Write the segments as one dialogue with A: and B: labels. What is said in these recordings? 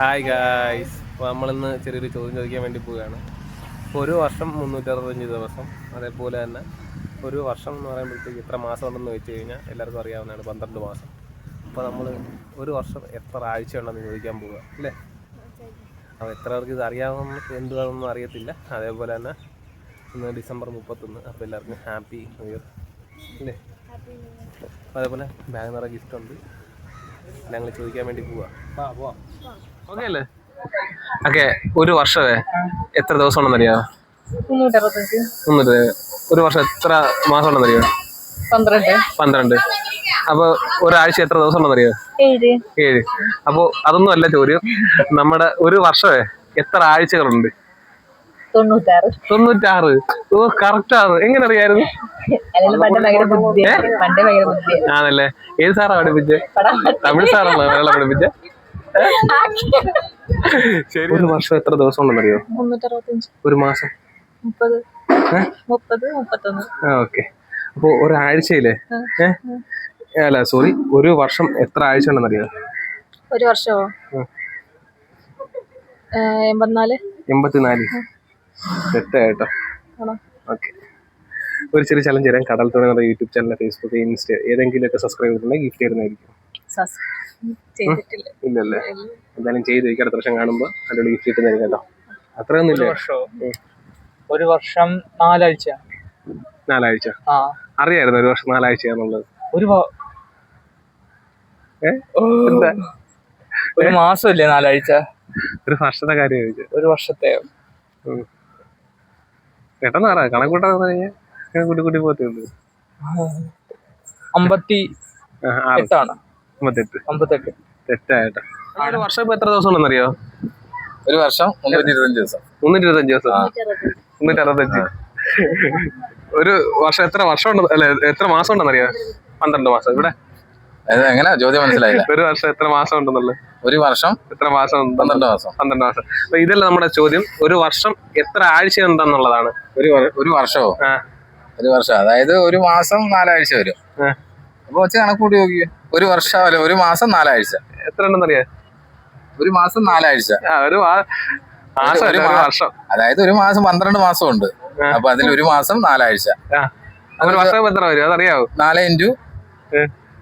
A: Hi guys അപ്പോൾ നമ്മളിന്ന് ചെറിയൊരു ചോദ്യം ചോദിക്കാൻ വേണ്ടി പോവുകയാണ്. ഇപ്പോൾ ഒരു വർഷം മുന്നൂറ്ററുപത്തഞ്ച് ദിവസം അതേപോലെ തന്നെ ഒരു വർഷം എന്ന് പറയുമ്പോഴത്തേക്ക് എത്ര മാസം ഉണ്ടെന്ന് വെച്ച് കഴിഞ്ഞാൽ എല്ലാവർക്കും അറിയാവുന്നതാണ് പന്ത്രണ്ട് മാസം. അപ്പോൾ നമ്മൾ ഒരു വർഷം എത്ര ആഴ്ച ഉണ്ടെന്ന് ചോദിക്കാൻ പോവുക അല്ലേ? അപ്പോൾ എത്ര പേർക്ക് ഇത് അറിയാവുന്ന എന്തുവാണെന്നും അറിയത്തില്ല. അതേപോലെ തന്നെ ഇന്ന് ഡിസംബർ മുപ്പത്തൊന്ന് അപ്പോൾ എല്ലാവർക്കും ഹാപ്പി ന്യൂ ഇയർ അല്ലേ? അതേപോലെ ബാഗ് നിറ ഗിഫ്റ്റ് ഉണ്ട്. ഞങ്ങൾ ചോദിക്കാൻ വേണ്ടി പോവാ. ഓക്കെ അല്ലേ ഓക്കെ ഒരു വർഷമേ എത്ര ദിവസം ഉണ്ടെന്നറിയോ
B: മുന്നൂറ്ററുപത്തഞ്ച്.
A: മുന്നൂറ് ഒരു വർഷം എത്ര മാസം ഉണ്ടെന്നറിയോ
B: പന്ത്രണ്ട്.
A: പന്ത്രണ്ട്. അപ്പോൾ ഒരാഴ്ച എത്ര ദിവസം ഉണ്ടെന്നറിയോ
B: ഏഴ്.
A: അപ്പൊ അതൊന്നും അല്ല ചോദ്യം. നമ്മുടെ ഒരു വർഷമേ എത്ര ആഴ്ചകളുണ്ട്?
B: തൊണ്ണൂറ്റാറ്.
A: തൊണ്ണൂറ്റാറ്. ഓ കറക്റ്റ് ആണ്. എങ്ങനെ അറിയായിരുന്നു? ആണല്ലേ? ഏത് സാറാ പഠിപ്പിച്ചേ? തമിഴ് സാറാണോ മലയാളം പഠിപ്പിച്ചേ? ശരി. ഒരു വർഷം എത്ര ദിവസം ഉണ്ടെന്നറിയോ ഒരു മാസം. ഓക്കെ. അപ്പൊ ഒരാഴ്ചയിലെ ഏഹ് അല്ല സോറി ഒരു വർഷം എത്ര ആഴ്ച ഉണ്ടെന്നറിയോ?
B: ഒരു വർഷമോ
A: ഉം.
B: ഏ, എൺപത്തിനാല്.
A: എൺപത്തിനാല്. തെറ്റായിട്ടോ? ഓക്കെ. ഒരു ചെറിയ ചലഞ്ച് തരാം. കടൽ തുടങ്ങുന്ന യൂട്യൂബ് ചാനൽ ഫേസ്ബുക്ക് ഇൻസ്റ്റ ഏതെങ്കിലും ഒക്കെ സബ്സ്ക്രൈബ് ചെയ്തിട്ടുണ്ടെങ്കിൽ ഗിഫ്റ്റ് തരുന്നതായിരിക്കും. ഇല്ലല്ലേ? എന്തായാലും ചെയ്ത് വയ്ക്കാം അടുത്ത വർഷം കാണുമ്പോൾ അടിപൊളി ഗിഫ്റ്റ് കിട്ടുന്നതായിരിക്കും കേട്ടോ. അത്രയൊന്നും ഇല്ല?
C: ഒരു വർഷം നാലാഴ്ച
A: നാലാഴ്ച?
C: ആ.
A: അറിയായിരുന്നു ഒരു വർഷം നാലാഴ്ച എന്നുള്ളത്.
C: ഒരു ഒരു മാസമല്ലേ നാലാഴ്ച?
A: ഒരു വർഷത്തെ കാര്യം ചോദിച്ചു.
C: ഒരു വർഷത്തെ.
A: പെട്ടെന്ന് പറ കണക്കൂട്ടാന്ന് ഇങ്ങനെ കൂട്ടി കൂട്ടി പോകത്തുള്ളൂ.
C: അമ്പത്തി
A: ആറ്.
C: എട്ടാണ്.
A: അമ്പത്തെട്ട്.
C: അമ്പത്തെട്ട്.
A: തെറ്റായിട്ടോ. ഒരു വർഷം ഇപ്പൊ എത്ര ദിവസം ഉണ്ടെന്നറിയോ
D: ഒരു വർഷം മുന്നൂറ്റി ഇരുപത്തഞ്ച് ദിവസം.
A: മുന്നൂറ്റി ഇരുപത്തഞ്ച് ദിവസം. മുന്നൂറ്റി അറുപത്തഞ്ച് ഒരു വർഷം എത്ര വർഷം ഉണ്ട് അല്ലെ എത്ര മാസം ഉണ്ടെന്നറിയോ പന്ത്രണ്ട് മാസം. ഇവിടെ?
D: എങ്ങനെ ചോദ്യം മനസ്സിലായില്ല.
A: ഒരു വർഷം എത്ര മാസം ഉണ്ടെന്നുള്ളത്
D: ഒരു വർഷം
A: എത്ര മാസം?
D: പന്ത്രണ്ട് മാസം.
A: പന്ത്രണ്ട് മാസം. അപ്പൊ ഇതല്ല നമ്മുടെ ചോദ്യം. ഒരു വർഷം എത്ര ആഴ്ച ഉണ്ടെന്നുള്ളതാണ്
D: ഒരു ഒരു വർഷമോ ഒരു വർഷം. അതായത് ഒരു മാസം നാലാഴ്ച വരും. അപ്പൊ വെച്ച് കണക്ക് കൂട്ടി നോക്കി ഒരു വർഷം അല്ല ഒരു മാസം നാലാഴ്ച.
A: എത്ര ഉണ്ടെന്നറിയാ
D: ഒരു മാസം നാലാഴ്ച.
A: ഒരു
D: ഒരു
A: വർഷം.
D: അതായത് ഒരു മാസം പന്ത്രണ്ട് മാസം ഉണ്ട്. അപ്പൊ അതിൽ ഒരു മാസം നാലാഴ്ച.
A: ആ. ഒരു വർഷം എത്ര വരും? അതറിയാവോ?
D: നാല്
A: ഇന്റു.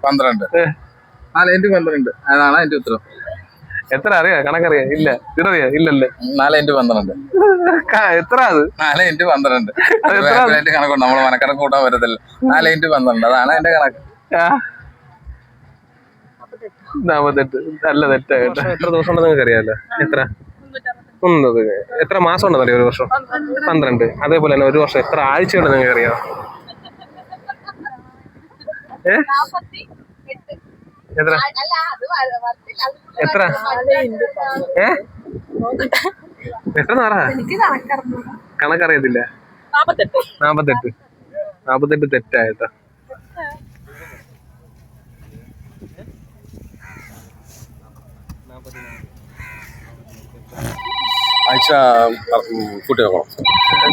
D: പന്ത്രണ്ട്. നാല് ഇന്റു പന്ത്രണ്ട്. അതാണ് അതിന്റെ ഉത്തരം.
A: എത്ര അറിയാ? കണക്കറിയാ. ഇല്ല. ഇതറിയാ. ഇല്ലല്ലേ.
D: നാല് ഇന്റു പന്ത്രണ്ട്.
A: എത്ര അത്?
D: നാല് ഇന്റു പന്ത്രണ്ട്. കണക്കുണ്ട്. നമ്മൾ മനക്കണക്ക് കൂട്ടാൻ പറ്റത്തില്ല. നാല് ഇന്റു പന്ത്രണ്ട്. അതാണ് എന്റെ കണക്ക്.
A: നാപ്പത്തെട്ട്. നല്ല തെറ്റായിട്ട് എത്ര ദിവസം ഉണ്ടെന്ന് നിങ്ങൾക്ക് അറിയാലോ? എത്ര? എത്ര മാസം ഉണ്ടെന്ന് അറിയാം ഒരു വർഷം? പന്ത്രണ്ട്. അതേപോലെ തന്നെ ഒരു വർഷം എത്ര ആഴ്ച ഉണ്ടെന്ന് നിങ്ങൾക്ക് അറിയാം? എത്ര? എത്ര? ഏ? എത്ര നാറാ കണക്കറിയത്തില്ല.
B: നാപ്പത്തെട്ട്.
A: നാപ്പത്തെട്ട്. നാപ്പത്തെട്ട് തെറ്റായിട്ടോ
D: ആഴ്ച കൂട്ടി നോക്കണം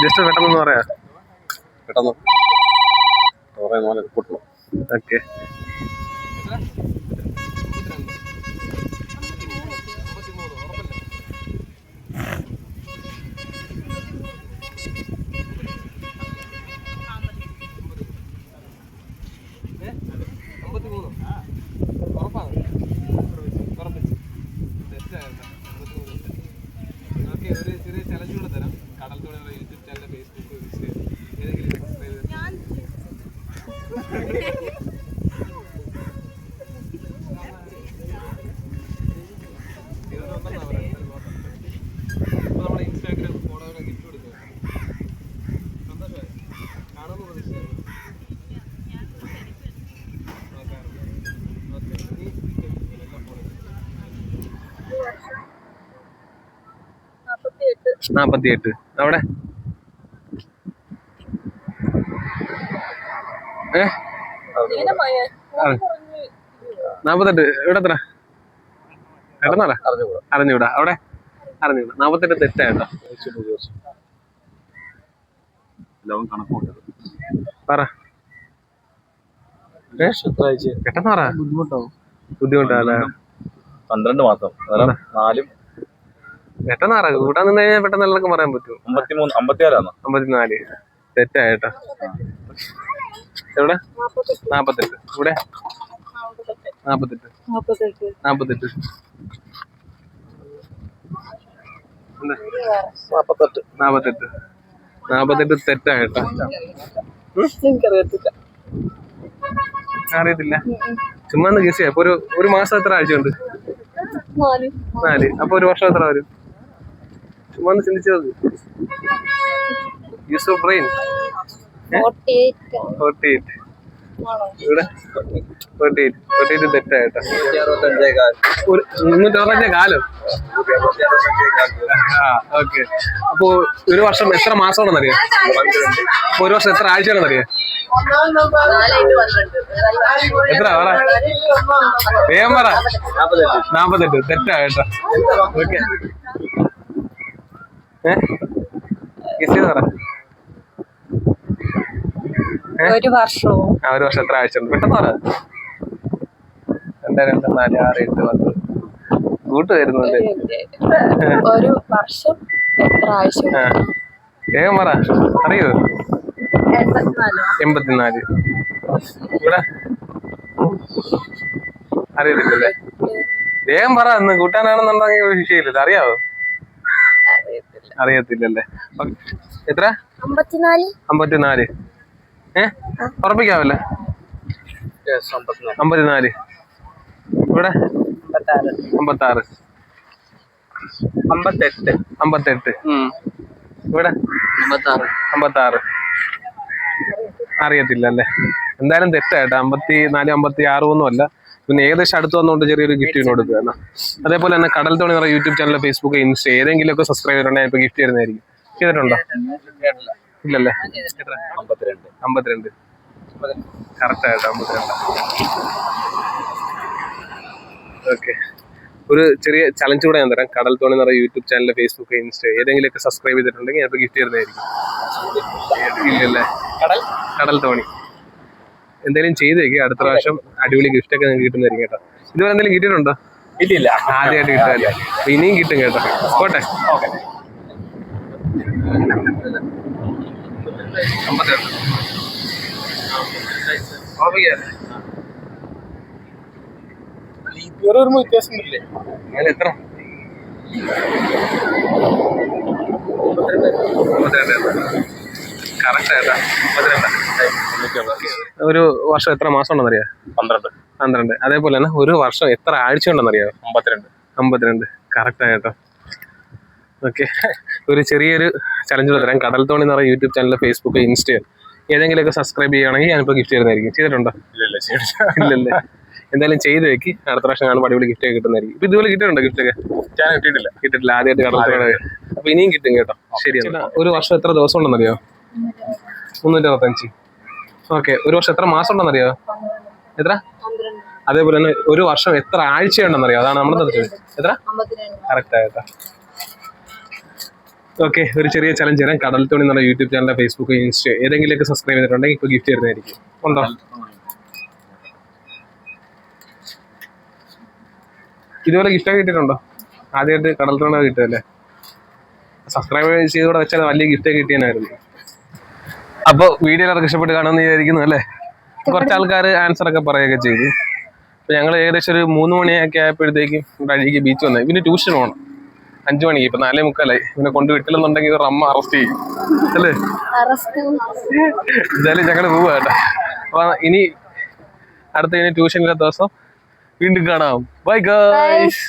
A: ജസ്റ്റ് പെട്ടെന്ന് പറയാ.
D: പെട്ടെന്ന്. പറയുന്ന പോലെ കൂട്ടണം.
A: ഓക്കെ ഒരു ചെറിയ ചലഞ്ച് കൂടെ തരാം കടൽ തോണിയുടെ യൂട്യൂബ് ചാനൽ ഫേസ്ബുക്ക് ഏതെങ്കിലും സബ്സ്ക്രൈബ് നമ്മുടെ ഇൻസ്റ്റാഗ്രാം ഫോളോവറെ ഗിഫ്റ്റ് കൊടുക്കുക സന്തോഷമായി കാണുമെന്ന് പ്രതീക്ഷിച്ചു
B: നാപ്പത്തിയെട്ട്.
A: നാപ്പത്തിയെട്ട് അവിടെ? ഏ. നാപ്പത്തെട്ട്. ഇവിടെ എത്ര?
D: അറിഞ്ഞുകൂടാ.
A: അറിഞ്ഞൂടാ അവിടെ? അറിഞ്ഞൂടാ നാപ്പത്തെട്ട് തെറ്റായിട്ടോ പറ.
C: ബുദ്ധിമുട്ടാവും.
A: ബുദ്ധിമുട്ടാ
D: പന്ത്രണ്ട് മാസം. നാലും
A: പെട്ടെന്ന് പറ. കൂട്ടാൻ നിന്ന് കഴിഞ്ഞാൽ പെട്ടെന്ന് എല്ലാവർക്കും പറയാൻ പറ്റും
E: അമ്പത്തിമൂന്ന് അമ്പത്തിയാറാണോ
A: അമ്പത്തിനാല്. തെറ്റായിട്ടാ. എവിടെ? നാപ്പത്തെട്ട്. ഇവിടെ? നാപ്പത്തെട്ട്. നാപ്പത്തെട്ട്?
E: നാപ്പത്തെട്ട്.
A: നാപ്പത്തെട്ട്. നാപ്പത്തെട്ട്. തെറ്റായിട്ടാ.
B: എനിക്കറിയത്തില്ല.
A: അറിയത്തില്ല. ചുമ്മാ ഗസ് ചെയ്യാം. ഒരു ഒരു മാസം എത്ര ആഴ്ച
B: ഉണ്ട്
A: നാല്. അപ്പൊ ഒരു വർഷം എത്ര വരും? ഒന്ന് ചിന്തിച്ചു നോക്ക് use of brain
B: forty eight
A: ഇവിടെ ഒരു വർഷം എത്ര മാസമാണെന്നറിയാം? ഒരു വർഷം എത്ര ആഴ്ചയാണെന്നറിയാം? എത്ര? പറ. വേഗം പറ. നാപ്പത്തെട്ട്. തെറ്റാ കേട്ടോ ഓക്കെ
B: ഒരു വർഷവും.
A: ഒരു വർഷം എത്ര ആഴ്ച ഉണ്ട് പെട്ടെന്ന് പറ. രണ്ട് രണ്ട് നാല് ആറ് എട്ട് പത്ത്. കൂട്ട് വരുന്നുണ്ട്.
B: ഒരു വർഷം എത്ര ആഴ്ച
A: വേഗം പറ. അറിയോ?
B: എൺപത്തിനാല്.
A: ഇവിടെ അറിയത്തില്ലല്ലേ? വേഗം പറ ഇന്ന് കൂട്ടാനാണെന്നുണ്ടെങ്കിൽ ഒരു വിഷയമില്ലല്ലോ അറിയാവോ? അറിയത്തില്ലല്ലേ. എത്ര?
B: അമ്പത്തിനാല്.
A: ഏ? ഉറപ്പിക്കാവല്ലേ? അമ്പത്തിനാല്. ഇവിടെ? അമ്പത്താറ്.
C: അമ്പത്തെട്ട്.
A: അമ്പത്തെട്ട്. ഇവിടെ?
C: അമ്പത്താറ്.
A: അമ്പത്താറ്. അറിയത്തില്ല അല്ലേ എന്തായാലും തെറ്റായിട്ട് അമ്പത്തി നാല് അമ്പത്തി ആറ് ഒന്നും അല്ല. പിന്നെ ഏകദേശം അടുത്ത് വന്നുകൊണ്ട് ചെറിയൊരു ഗിഫ്റ്റ് കൊടുക്കുക എന്നാ അതേപോലെ തന്നെ കടൽ തോണി പറയുന്ന യൂട്യൂബ് ചാനൽ ഫേസ്ബുക്ക് ഇൻസ്റ്റ ഏതെങ്കിലും ഒക്കെ സബ്സ്ക്രൈബ് ചെയ്തിട്ടുണ്ടെങ്കിൽ ഇപ്പൊ ഗിഫ്റ്റ് തരുന്നതായിരിക്കും. ചെയ്തിട്ടുണ്ടോ? ഇല്ലല്ലേ?
E: അമ്പത്തിരണ്ട്.
A: അമ്പത്തിരണ്ട്. കറക്റ്റ് ആയിട്ട്? അമ്പത്തിരണ്ട്. ഓക്കെ ഒരു ചെറിയ ചലഞ്ച് കൂടെ ഞാൻ തരാം. കടൽ തോണി നിറയെ യൂട്യൂബ് ചാനൽ ഫേസ്ബുക്ക് ഇൻസ്റ്റ ഏതെങ്കിലും ഒക്കെ സബ്സ്ക്രൈബ് ചെയ്തിട്ടുണ്ടെങ്കിൽ ഞാൻ ഗിഫ്റ്റ് തരുന്നതായിരിക്കും. ഇല്ലല്ലേ?
C: കടൽ?
A: കടൽ തോണി എന്തെങ്കിലും ചെയ്തേക്ക് അടുത്ത പ്രാവശ്യം അടിപൊളി ഗിഫ്റ്റ് ഒക്കെ നിങ്ങൾക്ക് കിട്ടുന്നതായിരിക്കും കേട്ടോ. ഇതുവരെ എന്തെങ്കിലും കിട്ടിയിട്ടുണ്ടോ?
E: ഇല്ലില്ല.
A: ആദ്യമായിട്ട് കിട്ടാല്ലേ അപ്പൊ ഇനിയും കിട്ടും കേട്ടോ. പോട്ടെ. അമ്പത്തിരണ്ട് ഓർമ്മിക്കാല്ലേ?
E: ഒരു വ്യത്യാസം ഇല്ലേ
A: അതിൽ എത്ര കറക്റ്റ് ആയിട്ടാ ഒരു വർഷം എത്ര മാസം ഉണ്ടെന്നറിയാം
E: പന്ത്രണ്ട്.
A: പന്ത്രണ്ട്. അതേപോലെ തന്നെ ഒരു വർഷം എത്ര ആഴ്ച ഉണ്ടെന്നറിയാം
E: അമ്പത്തിരണ്ട്.
A: അമ്പത്തിരണ്ട് കറക്റ്റ് ആയിട്ടോ ഓക്കെ ഒരു ചെറിയൊരു ചലഞ്ച് തരാം കടൽ തോണി എന്ന് പറയുന്ന യൂട്യൂബ് ചാനൽ ഫേസ്ബുക്ക് ഏതെങ്കിലും ഏതെങ്കിലുമൊക്കെ സബ്സ്ക്രൈബ് ചെയ്യുകയാണെങ്കിൽ ഞാനിപ്പോൾ ഗിഫ്റ്റ് തരുന്നതായിരിക്കും. ചെയ്തിട്ടുണ്ടോ?
E: ഇല്ലല്ല
A: ഇല്ലല്ലേ എന്തായാലും ചെയ്ത് വെക്കി. അടുത്ത പ്രാവശ്യം കാണുമ്പോൾ അടിപൊളി ഗിഫ്റ്റ് ഒക്കെ കിട്ടുന്നതായിരിക്കും. ഇപ്പൊ ഇതുപോലെ കിട്ടിയിട്ടുണ്ട് ഗിഫ്റ്റ് ഒക്കെ?
E: ഞാൻ കിട്ടിയിട്ടില്ല.
A: കിട്ടിട്ടില്ല ആദ്യമായിട്ട് കടൽ അപ്പൊ ഇനിയും കിട്ടും കേട്ടോ. ശരി ഒരു വർഷം എത്ര ദിവസം ഉണ്ടെന്നറിയോ മുന്നൂറ്റി അറുപത്തഞ്ച്. ഓക്കെ ഒരു വർഷം എത്ര മാസം ഉണ്ടെന്നറിയോ? എത്ര? അതേപോലെ തന്നെ ഒരു വർഷം എത്ര ആഴ്ച ഉണ്ടെന്നറിയോ അതാണ് നമ്മുടെ എത്ര? കറക്റ്റ് ആയിട്ടാ ഓക്കെ ഒരു ചെറിയ ചലഞ്ച് തരാം. കടൽ തോണി എന്നുള്ള യൂട്യൂബ് ചാനൽ ഫേസ്ബുക്ക് ഇൻസ്റ്റ ഏതെങ്കിലുമൊക്കെ സബ്സ്ക്രൈബ് ചെയ്തിട്ടുണ്ടെങ്കിൽ ഇപ്പോൾ ഗിഫ്റ്റ് തരുന്നതായിരിക്കും. ഉണ്ടോ? ഇതുപോലെ ഗിഫ്റ്റ് ഒക്കെ കിട്ടിയിട്ടുണ്ടോ? ആദ്യമായിട്ട് കടൽ തോണി കിട്ടുമല്ലേ സബ്സ്ക്രൈബ് ചെയ്തുകൂടെ വെച്ചാൽ വലിയ ഗിഫ്റ്റ് ഒക്കെ കിട്ടിയനായിരുന്നു അപ്പോൾ വീഡിയോ എല്ലാവർക്കും ഇഷ്ടപ്പെട്ട് കാണുമെന്ന് വിചാരിക്കുന്നു അല്ലേ? കുറച്ച് ആൾക്കാർ ആൻസർ ഒക്കെ പറയുകയൊക്കെ ചെയ്തു. അപ്പോൾ ഞങ്ങൾ ഏകദേശം ഒരു മൂന്ന് മണിയൊക്കെ ആയപ്പോഴത്തേക്കും ഇവിടെ അഴുകി ബീച്ച് വന്നത് പിന്നെ ട്യൂഷൻ പോകണം അഞ്ചു മണിക്ക് ഇപ്പൊ നാലേ മുക്കാലായി. ഇവനെ കൊണ്ട് വിട്ടില്ലെന്നുണ്ടെങ്കിൽ ഇവർ അമ്മ അറസ്റ്റ് ചെയ്യും. അല്ലേ? എന്തായാലും ഞങ്ങൾ പോവുക കേട്ടോ. അപ്പൊ ഇനി അടുത്ത ഇനി ട്യൂഷൻ ഇല്ലാത്ത ദിവസം വീണ്ടും കാണാം. Bye guys